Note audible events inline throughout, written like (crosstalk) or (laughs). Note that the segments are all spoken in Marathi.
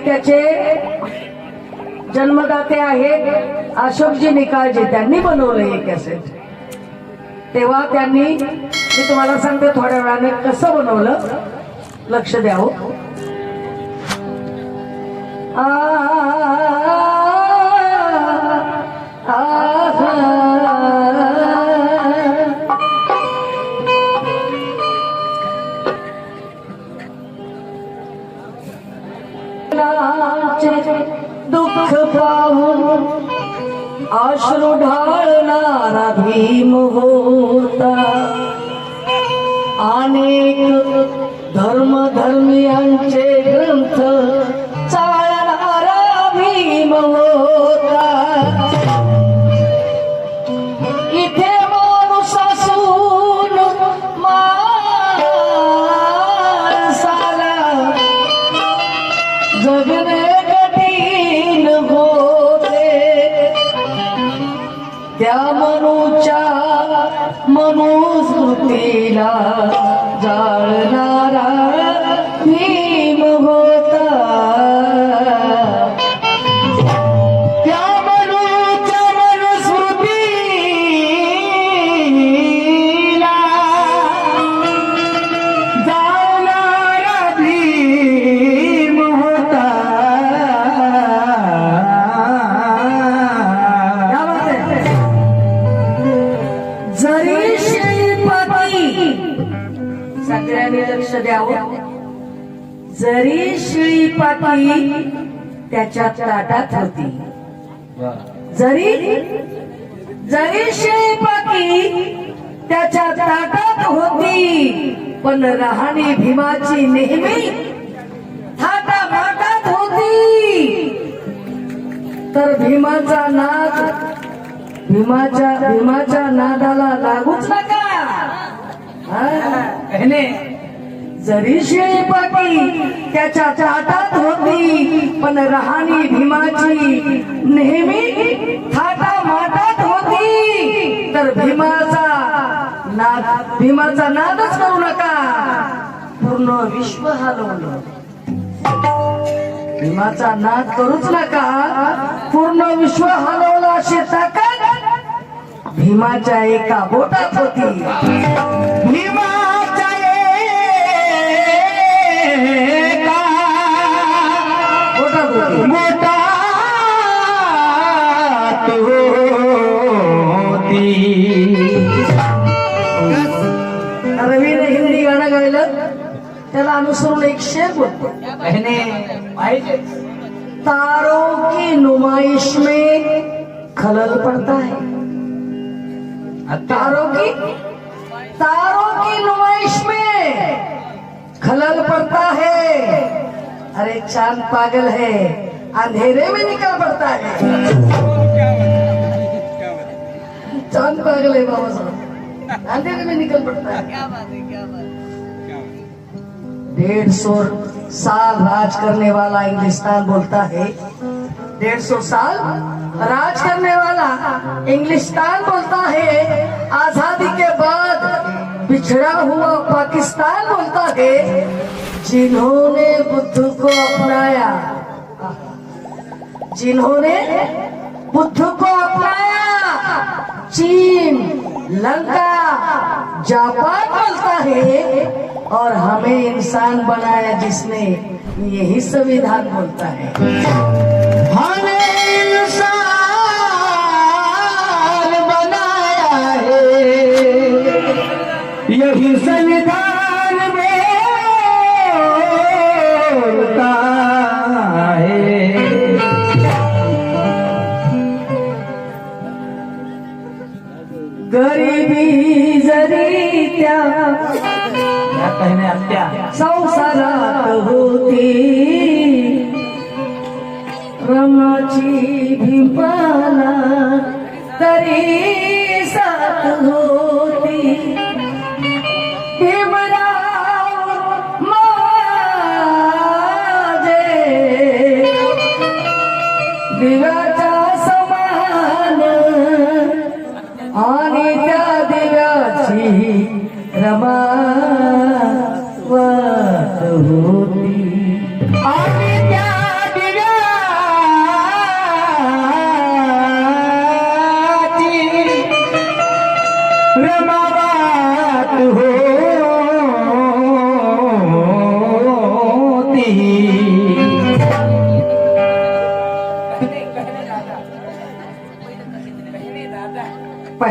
साहित्याचे जन्मदाते आहेत अशोकजी निकाळजी त्यांनी बनवलं हे कॅसेट तेव्हा त्यांनी मी तुम्हाला सांगते थोड्या वेळाने कसं बनवलं लक्ष द्यावं हो. अश्रू ढाळणारा भीम होता. अनेक धर्म धर्मियांचे ग्रंथ चालणारा भीम होता. इथे माणूस असून माणसाला जगणे त्या मनूच्या मनुस्मृतीला जाळणारा मी त्याच्या ताटात होती जरी जरी श्रीपती त्याच्या ताटात होती पण राहणी भीमाची नेहमी थाटा माटात होती. तर भीमाचा नाद भीमाच्या भीमाच्या नादाला लागूच नका. हा? जरी शेळीपाटी त्याच्या ताटात होती पण राहणी भीमाची नेहमी थाटा माटात होती. तर भीमाचा नाद भीमाचा नादच करू नका. पूर्ण विश्व हलवलं. भीमाचा नाद करूच नका. पूर्ण विश्व हलवलं अशी ताकद भीमाच्या एका बोटात होती. भीमा! अनुसरून एक शेर बोलतो तारों की नुमाइश में खलल पड़ता है। तारों की तारों की नुमाइश में खलल पड़ता है। अरे चाँद पागल है अंधेरे में निकल पड़ता है। चाँद पागल है बाबा साहब अंधेरे में निकल पड़ता है। डेढ़ सौ साल राज करने वाला इंग्लिस्तान बोलता है। डेढ़ सौ साल राज करने वाला इंग्लिस्तान बोलता है। आज़ादी के बाद बिछड़ा हुआ पाकिस्तान बोलता है। जिन्होंने बुद्ध को अपनाया, जिन्होंने बुद्ध को अपनाया, चीन, लंका, जापान बोलता है। और हमें इंसान बनाया जिसने, यही संविधान बोलता है। हमें इंसान बनाया है। यही संविधान बोलता गरिबी जरी त्या संसारात होती. रमाची भिंपाला तरी साथ होती. भीमराव माझे दिव्याच्या समान आणि त्या दिव्याची रमा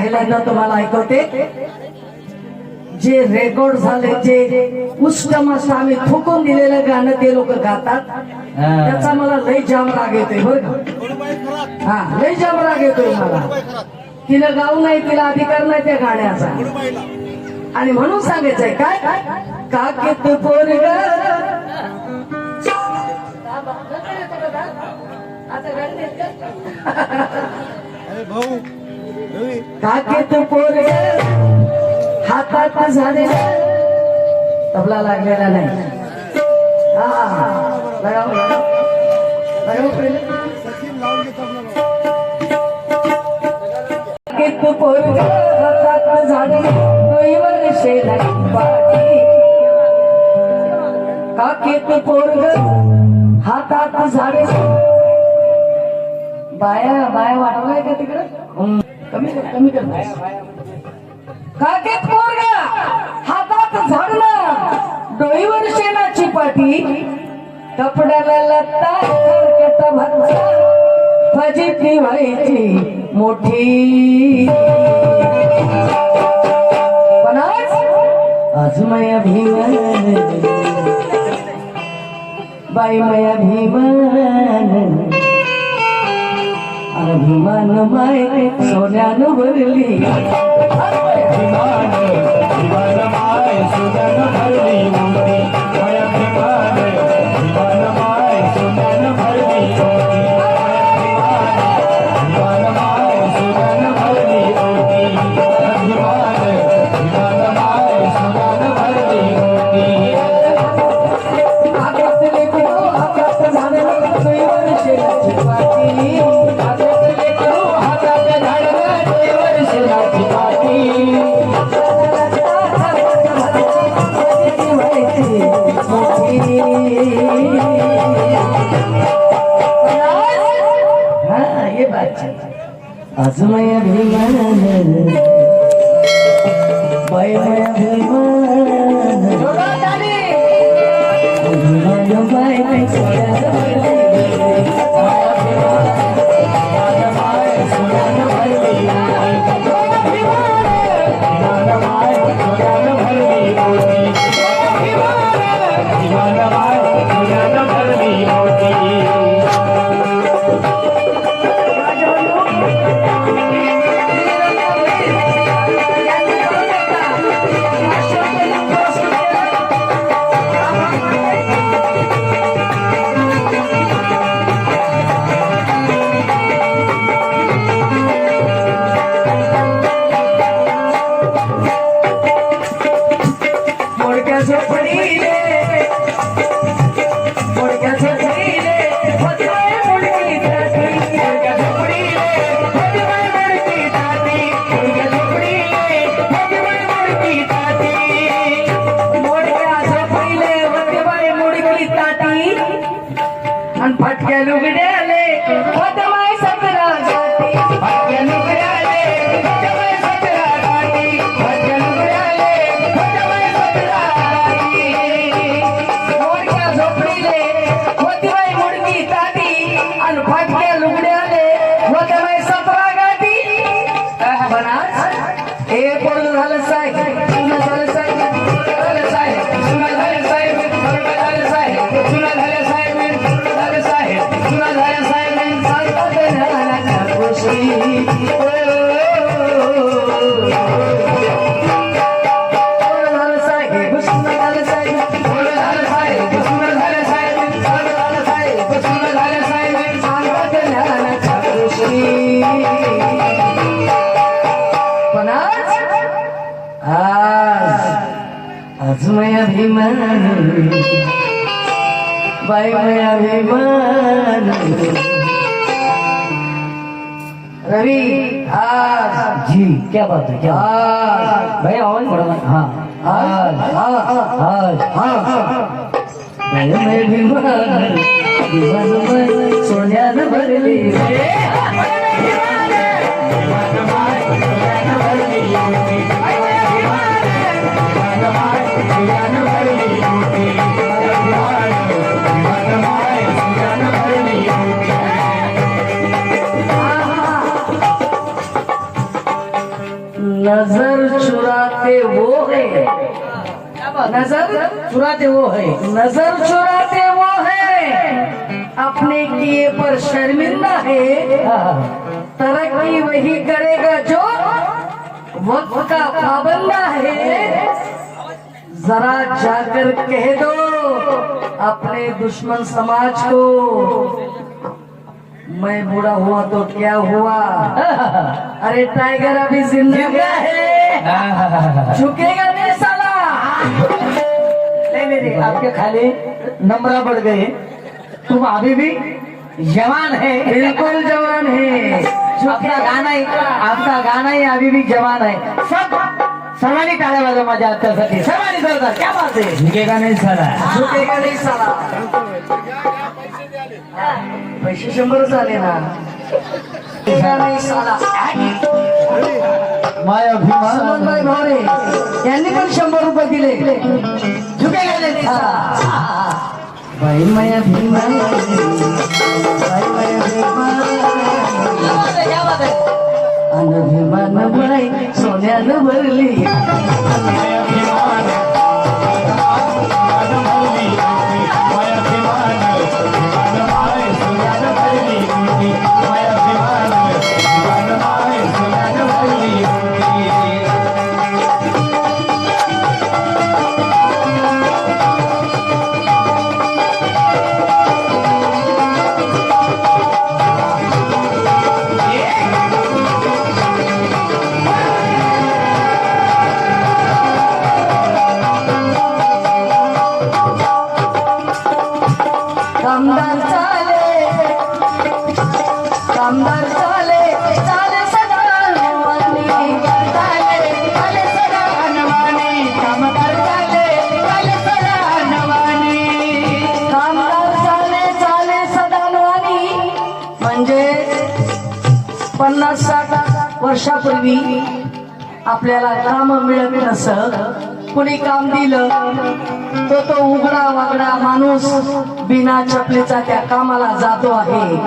पहिल्यांदा तुम्हाला ऐकवते जे रेकॉर्ड झाले जे उष्टमस्त आम्ही थुकून दिलेलं गाणं ते लोक गातात. त्याचा मला लय जाम राग येतोय बरं का? हा लय जाम राग येतोय मला. तिला गाऊ नाही तिला अधिकार नाही त्या गाण्याचा. आणि म्हणून सांगायचंय काय? काकेत पोरग. (laughs) अरे काके रवी काकेत पोरग हातात झाले. तबला लागलेला नाही. हा लगाव लगाव लगाव पहिले सचिन काकेत पोरग हातात झाले. डोईवर शेला काकेत पोरग हातात झाले. बाया बाया वाटवलाय का तिकडं? कमी कर कमी कर. काकेत पोरगा हातात झाडलं. डोईवर शेणाची पाठी कपड्याला लत्ता खरकट भत्ता. फजिती व्हायची मोठी. पण आज आज माया भीमान. बाई माया भीमन. अभिमान माय सोन्यान भरली. अभिमान विमान माय सोन्यान भरली. आज फटक्या लुगड्याले अभिमान बाई मैं अभिमान रवि आज जी क्या बात है क्या आज भाई आवाज बढ़ा हाँ आज आज आज आज मैं मैं विमान विमान मैं सोन्यानं भरली नज़र चुराते वो है। नज़र चुराते वो है। नज़र चुराते वो है। अपने किए पर शर्मिंदा है। तरक्की वही करेगा जो वक्त का पाबंदा है। जरा जाकर कह दो अपने दुश्मन समाज को। मैं बुरा हुआ तो क्या हुआ? (laughs) अरे टाइगर अभी जिंदा है। (laughs) झुकेगा नहीं साला। नहीं मेरे आपके खाली नंबरा बढ़ गए। तुम अभी भी जवान है। बिल्कुल जवान है। आपका गाना ही आपका गाना ही अभी भी जवान है। सब सर्वांनी टाळ्या माझ्या आत्यासाठी सर्वांनी जोरदार क्या बात है? झुकेगा नाही साला। झुकेगा नाही साला। पैसे शंभर झाले ना. झुकेगा नाही साला. माय अभिमान. सुमनबाई भावरे यांनी पण शंभर रुपये दिले. बाई माया भीमा बाई माया भीमा क्या बात है, क्या बात है? अन भीमान बाई सोन्यानं भरली. पूर्वी आपल्याला काम मिळत नस कुणी काम दिलं तो तो उघडा वागडा माणूस बिना चपलीचा त्या कामाला जातो आहे.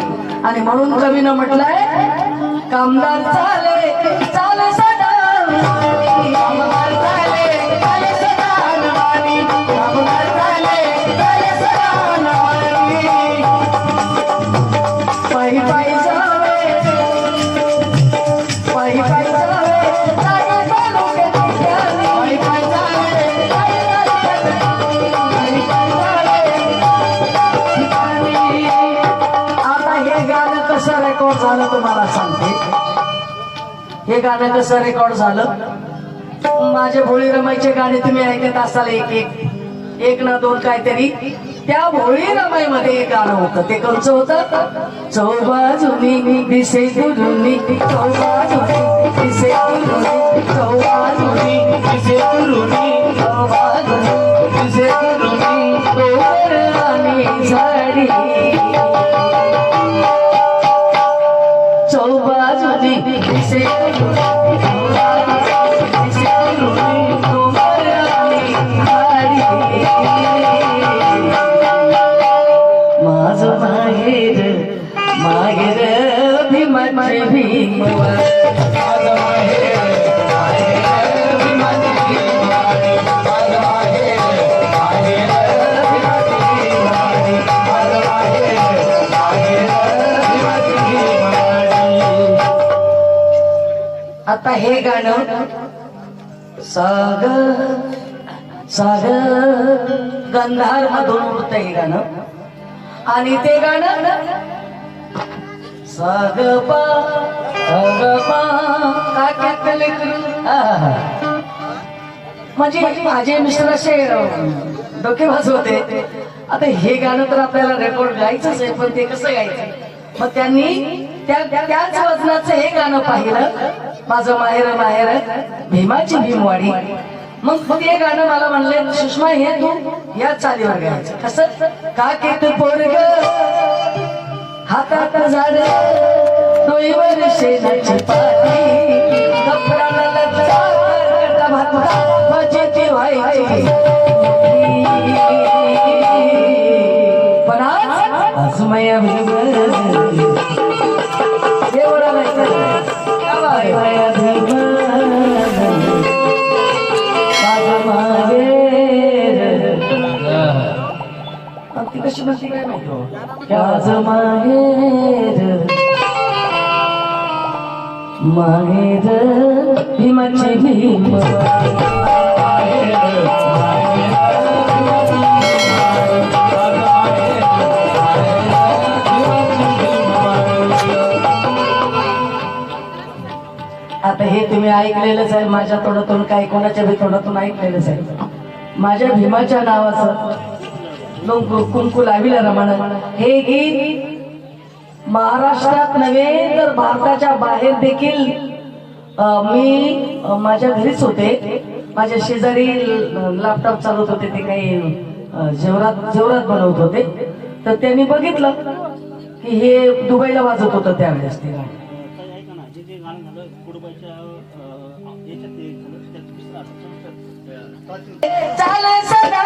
आणि म्हणून कवीनं म्हटलंय कामदारचा हे गाणं कसं रेकॉर्ड झालं. माझे भोळी रमाईचे गाणे तुम्ही ऐकत असाल एक एक. एक ना दोन काहीतरी. त्या भोळी रमाईमध्ये एक गाणं होतं. ते कोणचं होतं? चौबाजुनी दिसे गुरुनी चौबाजुनी दिसे गुरुनी चौबाजुनी दिसे गुरुनी चौबाजुनी दिसे गुरुनी आणि झाडी. दिसे दुरुनी आता हे गाणं साग साग गंधार मधून होत हे गाणं. आणि ते गाणं साग पा साग पा काक्यात लेकरू. म्हणजे माझे मिस्टर असे डोके भाजवते. आता हे गाणं तर आपल्याला रेकॉर्ड गायचंच आहे पण ते कसं गायचं? मग त्यांनी त्या त्याच वजनाचं हे गाणं पाहिलं. माझं माहेर माहेर भीमाची भीमवाडी. मग मग हे गाणं मला म्हणले सुषमा हे तू या चालीवर गायचं. कसं? का की तू पोरग हातात झाड डोईवर शेणाची पाठी कपडाला लचका, करकटा भाता, फजिती व्हायची पण आज आज माया मग ती कशी म्हणते काय माहिती माझं माहेर माहेर भीमाची भीम आता हे तुम्ही ऐकलेलंच आहे. माझ्या तोंडातून काही कोणाच्या बी तोंडातून ऐकलेलंच आहे. माझ्या भीमाच्या नावाचं कुंकू लाविला रमण हे गीत महाराष्ट्रात नव्हे तर भारताच्या बाहेर देखील मी माझ्या घरीच होते. माझ्या शेजारी लॅपटॉप चालवत होते ते काही जेवरात जेवरात बनवत होते. तर त्यांनी बघितलं की हे दुबईला वाजत होतं त्यावेळेस ते गाणं. जे गाणं झालं चाल सदा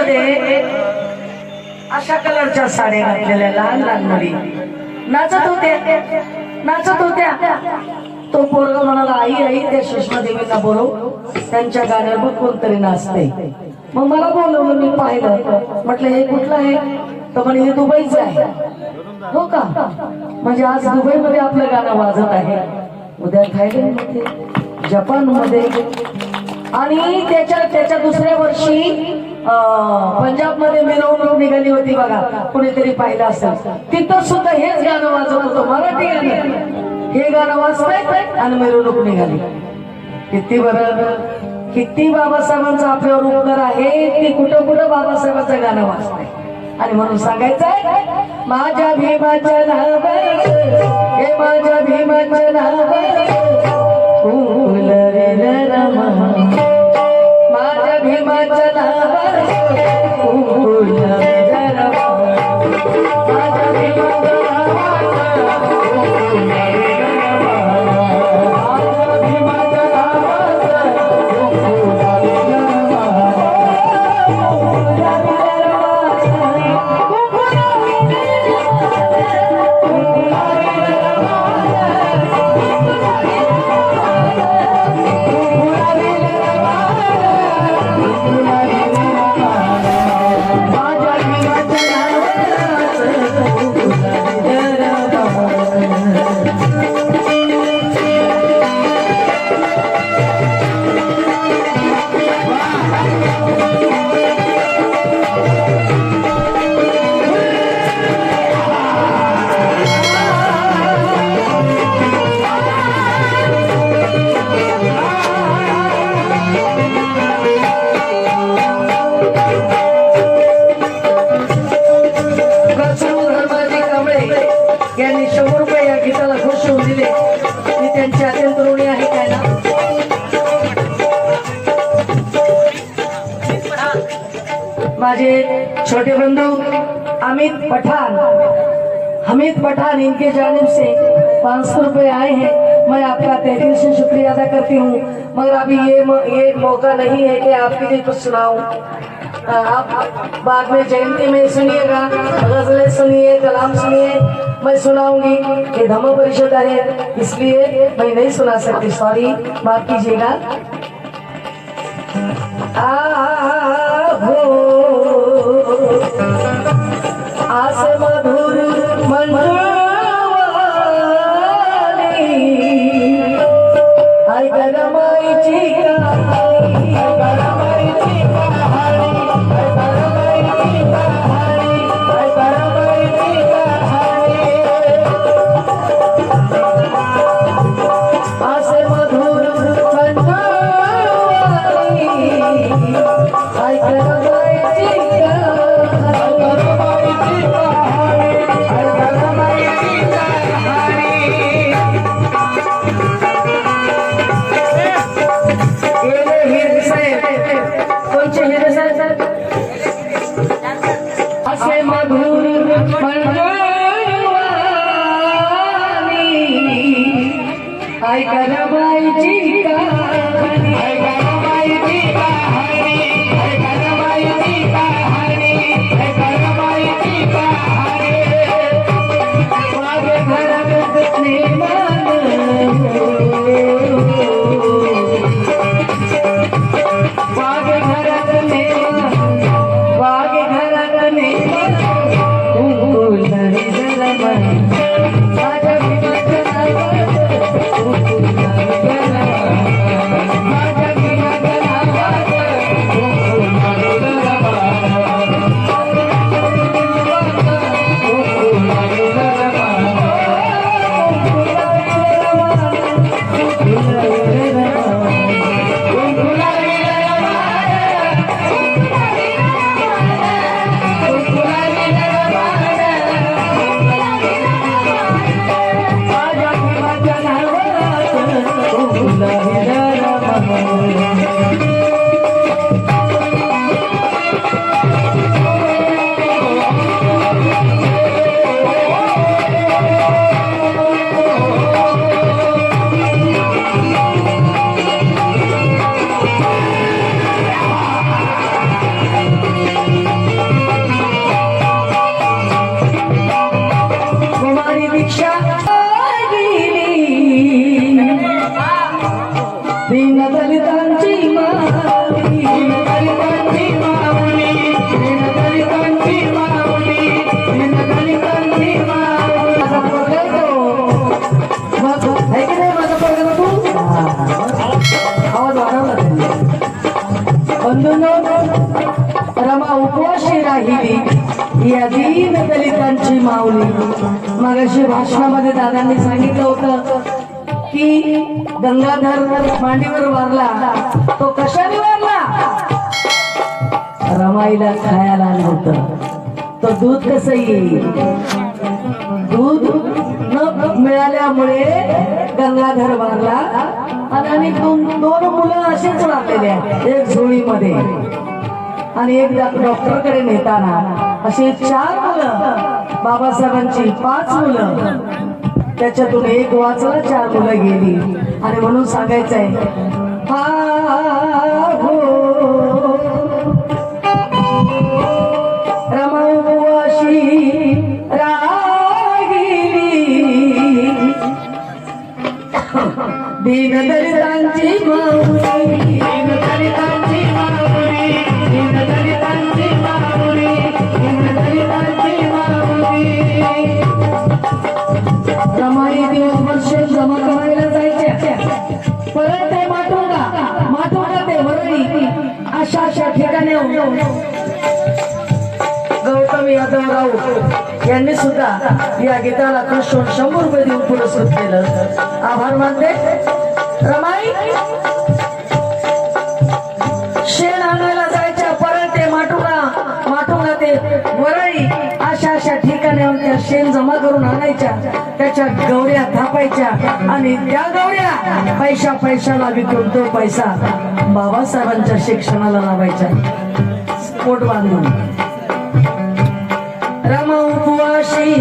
मध्ये अशा कलरच्या साड्या घातलेल्या लहान लहान मुली. नाचत होत्या. नाचत होत्या. तो पोरग म्हणाला आई आई त्या सुषमा देवींना बोलव. त्यांच्या गाण्यावर बघ कोणतरी नाचते मग मला बोलवलं मी पाहिलं. म्हटलं हे कुठलं आहे? तर म्हणे हे दुबईच आहे. हो का? म्हणजे आज दुबईमध्ये आपलं गाणं वाजत आहे. उद्या जपानमध्ये आणि त्याच्या त्याच्या दुसऱ्या वर्षी पंजाबमध्ये मिरवणूक निघाली होती बघा कुणीतरी पाहिलं असेल. तिथं सुद्धा हेच गाणं वाजत होतं मराठी गाणं. हे गाणं वाजतंय आणि मिरवणूक निघाली. किती बरं किती बाबासाहेबांचा आपल्यावर उपकार आहे ती कुठं कुठं बाबासाहेबांचं गाणं वाजतंय. आणि म्हणून सांगायचंय माझ्या भीमाच्या नावावर हे माझ्या भीमाच्या नावावर छोटे बंधु, अमित पठान। हमीद पठान, इनके जानिब से पाँच सौ रुपये आए हैं। मैं आपका तहे दिल से शुक्रिया अदा करती हूँ। मगर अभी ये ये मौका नहीं है कि आपके लिए कुछ सुनाऊं। आप बाद में जयंती में सुनिएगा, गजलें सुनिए, कलाम सुनिए। मैं सुनाऊँगी ये धम्म परिषद है, इसलिए मैं नहीं सुना सकती सॉरी माफ़ कीजिएगा। आहो मधुर मंडवानी ऐका बंधूंनो रमा उपवाशी राहिली. या दीन दलितांची माऊली. मगाशी भाषणामध्ये दादांनी सांगितलं होतं की गंगाधर मांडीवर वारला तो कशाने वारला? रमाईला खायला नव्हतं तो दूध कसं येईल? दूध न मिळाल्यामुळे गंगाधर वारला. आणि दोन दोन मुलं असेच वारलेले आहेत एक झोळीमध्ये आणि एक डॉक्टरकडे नेताना. अशी चार मुलं बाबासाहेबांची पाच मुलं. त्याच्यातून एक वाचला चार मुलं गेली. आणि म्हणून सांगायचंय हा हो. रमावाशी रागिली. गौतम यादव राऊत यांनी सुद्धा या गीताला कृष्ण शंभर रुपये देऊन पुरस्कृत केलं. आभार मानते. रमाई शेण आणायला जायच्या परत ते माटुंगा माटुंगा ते वर त्या शेण जमा करून आणायच्या त्याच्या गौऱ्या थापायच्या आणि त्या गौऱ्या पैशा पैशाला विकून तो पैसा बाबासाहेबांच्या शिक्षणाला लावायचा. पोट बांधून. रमा उपवाशी